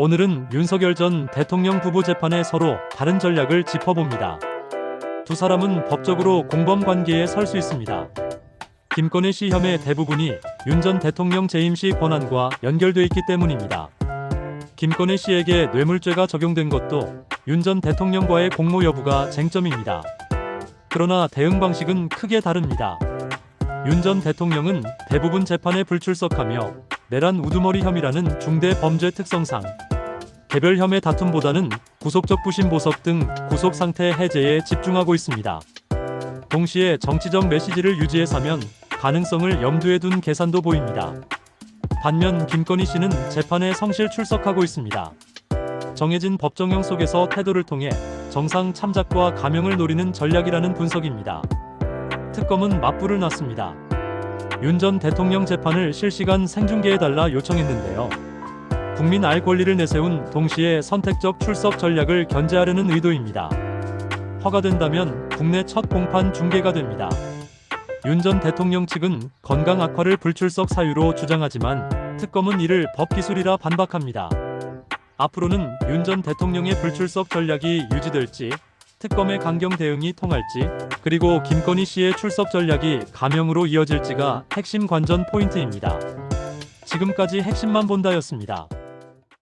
오늘은 윤석열 전 대통령 부부 재판에 서로 다른 전략을 짚어봅니다. 두 사람은 법적으로 공범 관계에 설 수 있습니다. 김건희 씨 혐의 대부분이 윤 전 대통령 재임 시 권한과 연결돼 있기 때문입니다. 김건희 씨에게 뇌물죄가 적용된 것도 윤 전 대통령과의 공모 여부가 쟁점입니다. 그러나 대응 방식은 크게 다릅니다. 윤 전 대통령은 대부분 재판에 불출석하며 내란 우두머리 혐의라는 중대 범죄 특성상 개별 혐의 다툼보다는 구속적 부심 보석 등 구속 상태 해제에 집중하고 있습니다. 동시에 정치적 메시지를 유지해서면 가능성을 염두에 둔 계산도 보입니다. 반면 김건희 씨는 재판에 성실 출석하고 있습니다. 정해진 법정형 속에서 태도를 통해 정상 참작과 감형을 노리는 전략이라는 분석입니다. 특검은 맞불을 놨습니다. 윤 전 대통령 재판을 실시간 생중계해달라 요청했는데요. 국민 알 권리를 내세운 동시에 선택적 출석 전략을 견제하려는 의도입니다. 허가된다면 국내 첫 공판 중계가 됩니다. 윤 전 대통령 측은 건강 악화를 불출석 사유로 주장하지만 특검은 이를 법기술이라 반박합니다. 앞으로는 윤 전 대통령의 불출석 전략이 유지될지 특검의 강경 대응이 통할지 그리고 김건희 씨의 출석 전략이 감형으로 이어질지가 핵심 관전 포인트입니다. 지금까지 핵심만 본다였습니다.